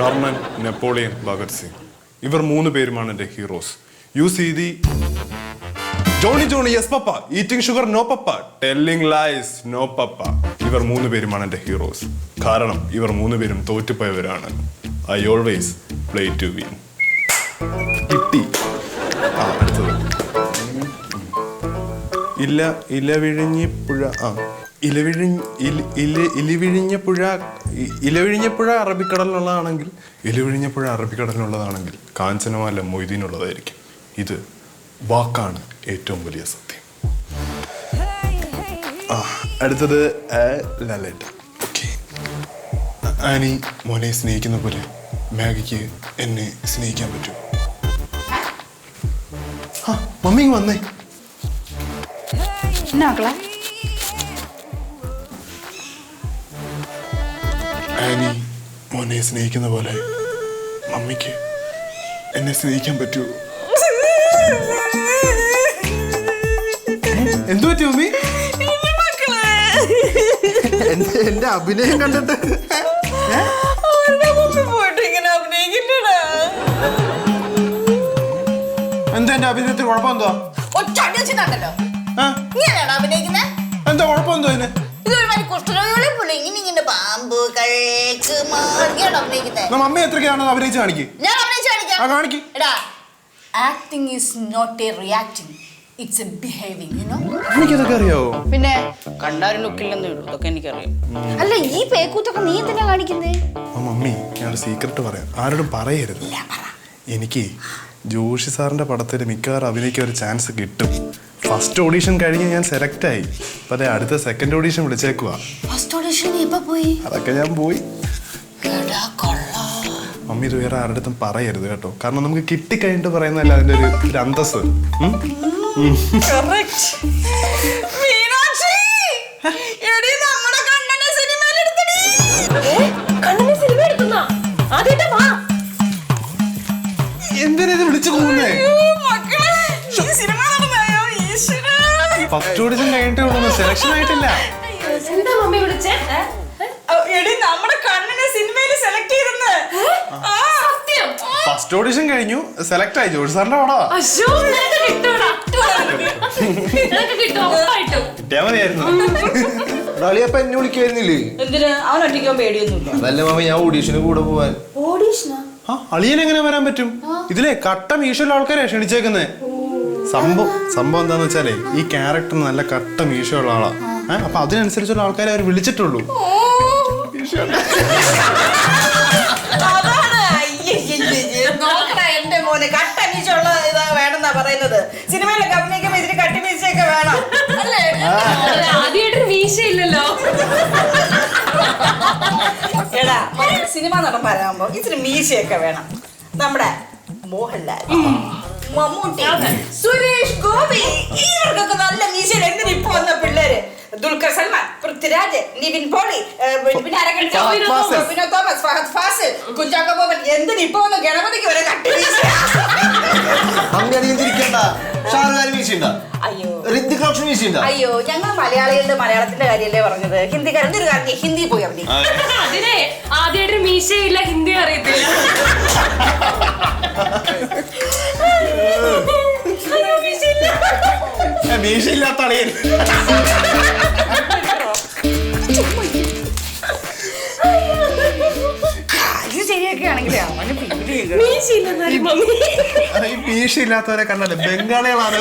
Karnan Napoleon Bhagat Singh. ഇവർ മൂന്ന് പേരുമാണ് എന്റെ heroes. You see the Johny Johny yes papa eating sugar no papa telling lies no papa ഇവർ മൂന്ന് പേരുമാണ് എന്റെ ഹീറോസ്. കാരണം ഇവർ മൂന്ന് പേരും തോറ്റുപോയവരാണ്. I always play to win കിട്ടി. ആ ഇല്ല ഇലവിഴിഞ്ഞി പുഴ. ആ. ഇലവിഴിഞ്ഞ് ഇല- ഇല- ഇലിവിഴിഞ്ഞപ്പുഴ ഇലവിഴിഞ്ഞപ്പുഴ അറബിക്കടലിനുള്ളതാണെങ്കിൽ ഇലവിഴിഞ്ഞപ്പുഴ അറബിക്കടലിനുള്ളതാണെങ്കിൽ കാഞ്ചനമാല മൊയ്തീനുള്ളതായിരിക്കും. ഇത് വാക്കാണ് ഏറ്റവും വലിയ സത്യം. ആ അടുത്തത് ആനി മോനെ സ്നേഹിക്കുന്ന പോലെ മാഗിക്ക് എന്നെ സ്നേഹിക്കാൻ പറ്റുമോ ആ മമ്മി വന്നേ. എന്നാ ആനി മോനെ സ്നേഹിക്കുന്ന പോലെ. മമ്മിക്ക് എന്നെ സ്നേഹിക്കാൻ പറ്റൂ. എന്തു പറ്റി മമ്മി? എന്റെ എന്റെ അഭിനയം കണ്ടിട്ട്. എന്താ എന്റെ അഭിനയത്തിന് കുഴപ്പമെന്തോ കുഴപ്പമെന്തോ അടിച്ചിട്ടുണ്ടല്ലോ കുഷ്ഠരോഗികളെ പോലെ. ഇങ്ങനെ ഇങ്ങനെ അഭിനയിക്കുന്നത്? എത്രയ്ക്കാണോ അഭിനയിച്ച് കാണിക്ക്. ഞാൻ അഭിനയിച്ച് ആ കാണിക്കാം. കാണിക്ക് എടാ acting is not a reacting it's a behaving you know എനിക്കതൊക്കെ അറിയാവോ? പിന്നെ? കണ്ടാരും ലുക്കില്ലെന്നേ ഉള്ളൂ. ഇതൊക്കെ എനിക്കറിയാം. അല്ല ഈ പേക്കൂത്തൊക്കെ നീ എന്തിനാ കാണിക്കുന്നേ? ആ മമ്മി ഞാനൊരു സീക്രട്ട് പറയാം. ആരോടും പറയരുത്. എനിക്ക് ജോഷി സാറിന്റെ പടത്തിൽ മിക്കവാറും അഭിനയിക്കാൻ ഒരു ചാൻസ് കിട്ടും. ഫസ്റ്റ് ഓഡീഷൻ കഴിഞ്ഞ് ഞാൻ സെലക്ട് ആയി. അപ്പൊ അതെ അടുത്ത സെക്കൻഡ് ഓഡീഷൻ വിളിച്ചേക്കുവാ. ഫസ്റ്റ് ഓഡിഷൻ നീ എപ്പോ പോയി? അതൊക്കെ ഞാൻ പോയി. മമ്മി ഇത് വേറെ ആരുടെ അടുത്തും പറയരുത് കേട്ടോ. കാരണം നമുക്ക് കിട്ടിക്കഴിഞ്ഞിട്ട് പറയുന്നതല്ല അതിന്റെ ഒരു ഒരു അന്തസ് എന്തിനാ ഇത് വിളിച്ചു പോകുന്നേ? അയ്യോ, മക്കളെ, ഈ സിനിമ. ഫസ്റ്റ് ഓഡിഷൻ കഴിഞ്ഞിട്ടേ ഉള്ളൂ സെലക്ഷൻ ആയിട്ടില്ല. എന്താ മമ്മി വിളിച്ചേ? എടി, നമ്മുടെ കണ്ണിനെ സിനിമയിൽ സെലക്ട് ചെയ്തെന്ന്. ആ. സത്യം? ഫസ്റ്റ് ഓഡിഷൻ കഴിഞ്ഞു സെലക്ട് ആയി. ജോഷി സാറിന്റെ പടാ നിനക്ക് കിട്ടോടാ. നിനക്ക് കിട്ടോ ഉറപ്പായിട്ടും. കിട്ടിയാ മതിയായിരുന്നു. ഡാളിയപ്പ എന്നെ വിളിക്കായിരുന്നില്ലേ എന്തിന്? അവൻ ഒറ്റയ്ക്കാൻ പേടിയൊന്നുമില്ല. അതല്ല മാമ ഞാൻ ഓഡീഷന് കൂടെ പോവാൻ. ഓഡീഷനാ ആ? അളിയൻ എങ്ങനെ വരാൻ പറ്റും? ഇതിലെ കട്ട മീശുള്ള ആൾക്കാരെ ക്ഷണിച്ചേക്കുന്നേ. സംഭവം സംഭവം എന്താന്ന് വെച്ചാലേ ഈ ക്യാരക്ടർ നല്ല കട്ട മീശയുള്ള ആളാ. ഏഹ് അപ്പൊ അതിനനുസരിച്ചുള്ള ആൾക്കാരെ അവർ വിളിച്ചിട്ടുള്ളൂ. എന്റെ മോനെ കട്ടമീശുള്ള ഇതാ വേണമെന്നാ പറയുന്നത്. സിനിമയിലൊക്കെ അഭിനയിക്കുമ്പോ ഇതിന് കട്ടിമീശയൊക്കെ വേണം. അല്ലേ? മീശയില്ലല്ലോ. എടാ സിനിമ നടന്മാരാകുമ്പോ ഇച്ചിരി മീശയൊക്കെ വേണം. നമ്മുടെ മോഹൻലാൽ. മമ്മൂട്ടി സുരേഷ് ഗോപി ഇവർക്കൊക്കെ നല്ല മീശയിൽ എന്തിനാ ഇപ്പൊ വന്ന പിള്ളേര്. ദുൽഖർ സൽമാൻ പൃഥ്വിരാജ് നിവിൻ പോളി പിന്നെ ഫാസിൽ. വിനോദ് തോമസ് ഫഹദ് ഫാസിൽ കുഞ്ചാക്കോ ബോബൻ എന്തിനാ ഇപ്പൊ വന്ന ഗണപതിക്ക് വരെ കട്ടി മീശ അങ്ങനെ അധികം ചിരിക്കണ്ട ഷാറുഖാൻ വീശിണ്ട. അയ്യോ. ഋതിക് റോഷൻ വീശിണ്ട. അയ്യോ ഞങ്ങൾ മലയാളികളുടെ മലയാളത്തിന്റെ കാര്യമല്ലേ പറഞ്ഞത്? ഹിന്ദിക്കാരൻ എന്തൊരു കാര്യം ഹിന്ദി പോയി അവിടെ അതിനെ ആദ്യമായിട്ട് മീശയില്ല ഹിന്ദി അറിയത്തില്ല. അയ്യോ, മീശയില്ല. മീശയില്ലാത്ത അളിയൻ കാര്യം ശരിയൊക്കെ ആണെങ്കിലേ അവന് മമ്മി. ഈ കണ്ടല്ലേ? ബംഗാളികളാണ്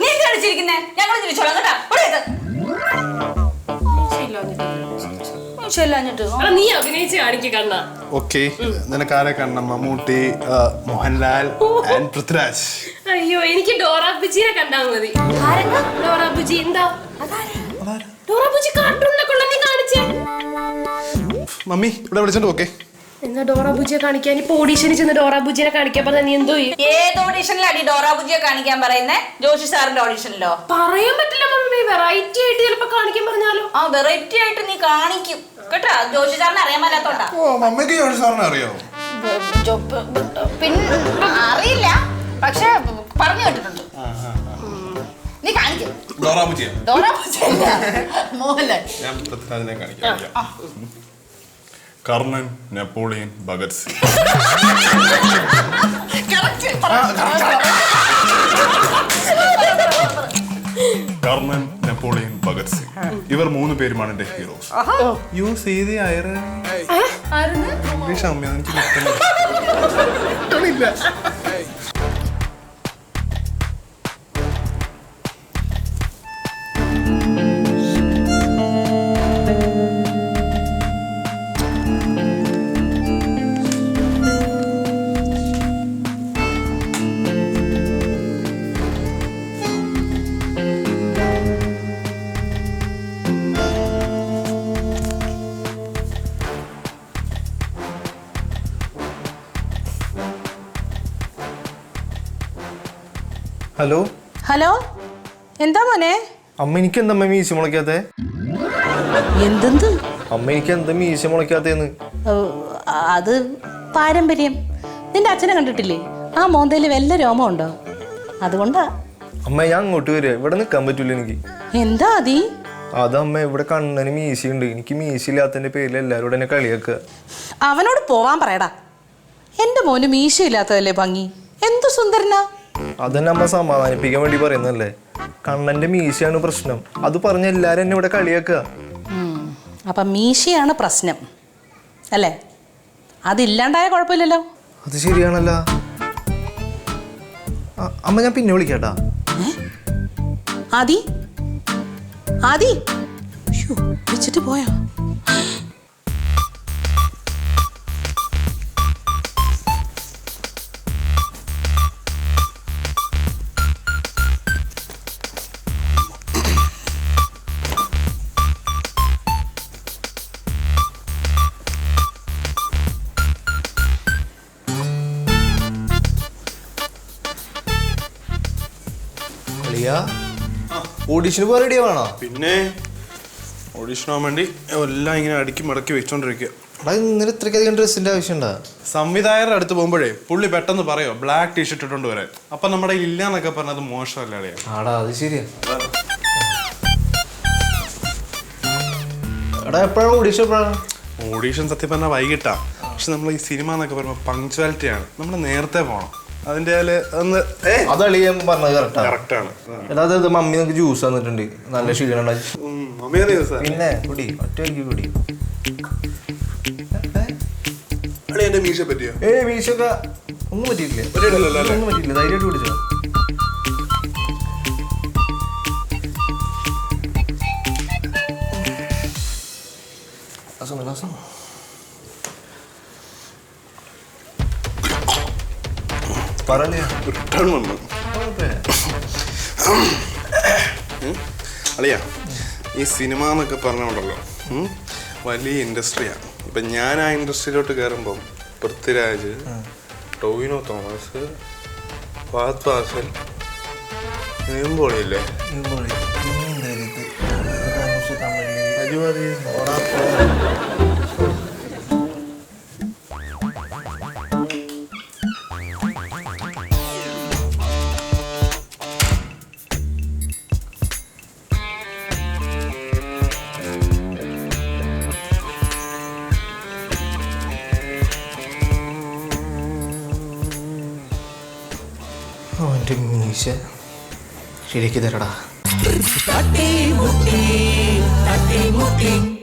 നീ എന്ത് കളിച്ചിരിക്കുന്നേ ഞങ്ങൾ തിരിച്ചോളാം കേട്ടോ. ഇവിടെ ഇത്. ശരിയല്ലാഞ്ഞിട്ട് എടാ, നീ അഭിനയിച്ച് കാണിക്കുക കണ്ണ. ഓക്കെ നിനക്ക് ആരെ കാണണം. മമ്മൂട്ടി മോഹൻലാൽ ആൻഡ് പൃഥ്വിരാജ്. അയ്യോ എനിക്ക് ഡോറ ബുജിയെ കണ്ടാ മതി. ഡോറ ബുജി എന്താ? ഡോറ ബുജി കാർട്ടൂണിലൊക്കെ ഉള്ള നീ കാണിച്ചേ. മമ്മി ഇവിടെ വിളിച്ചോണ്ട് ഓക്കെ എന്നാ ഡോറാബുജിയെ കാണിക്കാൻ? ഇപ്പൊ ഓഡീഷനിൽ ചെന്ന് ഡോറാബുജിയെ കാണിക്കാൻ പറഞ്ഞ നീ എന്തോ ചെയ്യും? ഏത് ഓഡീഷനിലാണ് ഡോറാബുജിയെ കാണിക്കാൻ പറയുന്നേ? ജോഷി സാറിന്റെ ഓഡീഷനിലോ പറയാൻ പറ്റില്ല മമ്മി വെറൈറ്റി ആയിട്ട് ചിലപ്പോ കാണിക്കാൻ പറഞ്ഞാലോ? ആ വെറൈറ്റി ആയിട്ട് നീ കാണിക്കും. കേട്ടോ ജോഷി സാറിന് അറിയാൻ മേലാത്തോണ്ടാ. ഓ മമ്മിക്ക് ജോഷി സാറിനെ അറിയോ പിന്നെ അറിയില്ല പക്ഷെ പറഞ്ഞു കേട്ടിട്ടുണ്ട്. നീ കാണിക്കും. ഡോറാബുജിയ ഡോറാബുജി മോഹൻലാൽ. ഞാൻ പൃഥ്വിരാജിനെ കാണിക്കാം Karnan Napoleon Bhagat Singh. Napoleon see ഇവർ മൂന്ന് പേരുമാണ് എന്റെ ഹീറോസ് യു സീ ദി സീതി ഇംഗ്ലീഷ് അമ്മ എനിക്ക് കിട്ടുന്നില്ല ഹലോ? ഹലോ? എന്താ മോനെ? അമ്മ എനിക്ക് എന്താ മീശ മുളയ്ക്കാത്തെ? എന്തെന്ത്? അമ്മ എനിക്ക് എന്താ മീശ മുളയ്ക്കാത്തേന്ന്? അത് പാരമ്പര്യം. നിന്റെ അച്ഛനെ കണ്ടിട്ടില്ലേ? ആ മോന്തയിൽ വല്ല രോമം ഉണ്ടോ? അതുകൊണ്ടാ. അമ്മ ഞാൻ അങ്ങോട്ട് വരിക. ഇവിടെ നിൽക്കാൻ പറ്റൂല എനിക്ക്. എന്താ അതി അതമ്മ ഇവിടെ കണ്ണന് മീശയുണ്ട്. എനിക്ക് മീശയില്ലാത്തതിന്റെ പേരിൽ എല്ലാവരും എന്നെ കളിയാക്കുക. അവനോട് പോവാൻ പറയടാ. എന്റെ മോന് മീശയില്ലാത്തതല്ലേ ഭംഗി? എന്തു സുന്ദരനാ. അതന്നെ അമ്മ സമാധാനിപ്പിക്കാൻ വേണ്ടി പറയുന്നല്ലേ കണ്ണന്റെ മീശയാണ് പ്രശ്നം. അത് പറഞ്ഞ എല്ലാരും എന്നെ ഇവിടെ കളിയാക്കുക. അപ്പൊ മീശയാണ് പ്രശ്നം. അല്ലേ? അതില്ലാണ്ടായ കുഴപ്പമില്ലല്ലോ. അത് ശരിയാണല്ലോ. അമ്മ ഞാൻ പിന്നെ വിളിക്കാട്ടാ. ആദി? ആദി? വെച്ചിട്ട് പോയാ? കളിയാ ഓഡീഷന് പോകാൻ റെഡിയാ വേണോ പിന്നെ ഓഡീഷൻ പോകാൻ വേണ്ടി എല്ലാം ഇങ്ങനെ അടുക്കി മടക്കി വെച്ചോണ്ടിരിക്കുക എടാ ഇന്നലെ ഇത്രയ്ക്കധികം ഡ്രസ്സിന്റെ ആവശ്യമുണ്ടാ സംവിധായകരുടെ അടുത്ത് പോകുമ്പോഴേ പുള്ളി പെട്ടെന്ന് പറയോ ബ്ലാക്ക് ടീഷർട്ട് ഇട്ടുകൊണ്ട് വരാൻ. അപ്പൊ നമ്മുടെ ഇല്ല ഇല്ലാന്നൊക്കെ പറഞ്ഞത് മോശമല്ല അളിയാ? ആടാ അത് ശരിയാ. എടാ എപ്പോഴാണ് ഓഡീഷൻ എപ്പോഴാണ് ഓഡീഷൻ സത്യം പറഞ്ഞാൽ വൈകിട്ടാ. പക്ഷെ നമ്മൾ ഈ സിനിമ എന്നൊക്കെ പറയുമ്പോൾ പങ്ക്ച്വാലിറ്റി ആണ്. നമ്മൾ നേരത്തെ പോകണം അതിന്റെ ഒന്ന് അത് അളിയാൻ പറഞ്ഞത് കറക്റ്റാ കറക്റ്റ് ആണ്. എടാ അത് മമ്മി നമുക്ക് ജ്യൂസ് തന്നിട്ടുണ്ട്. നല്ല ക്ഷീണം അമേറിയ ദിവസം പിന്നെ കുടി ഒറ്റയ്ക്ക് കുടി. അളി എന്റെ മീശ പറ്റിയോ? ഏ വീശൊക്കെ ഒന്നും പറ്റിയിട്ടില്ല. പറ്റിയിട്ടില്ലല്ലോ അല്ലേ? ഒന്നും പറ്റിയില്ല ധൈര്യമായിട്ട് കുടിച്ചോ. ഗ്ലാസ് ഗ്ലാസ് പറഞ്ഞേ റിട്ടേൺ വന്നു അളിയാ ഈ സിനിമ എന്നൊക്കെ പറഞ്ഞുണ്ടല്ലോ വലിയ ഇൻഡസ്ട്രിയാണ് ഇപ്പൊ ഞാൻ ആ ഇൻഡസ്ട്രിയിലോട്ട് കയറുമ്പോൾ പൃഥ്വിരാജ് ടോവിനോ തോമസ് ഫാത് ഫാസൽ നീമ്പോളിയില്ലേ അവന്റെ മീശ ശരിയാക്കി തരടാ. തട്ടി മുട്ടി തട്ടി മുട്ടി.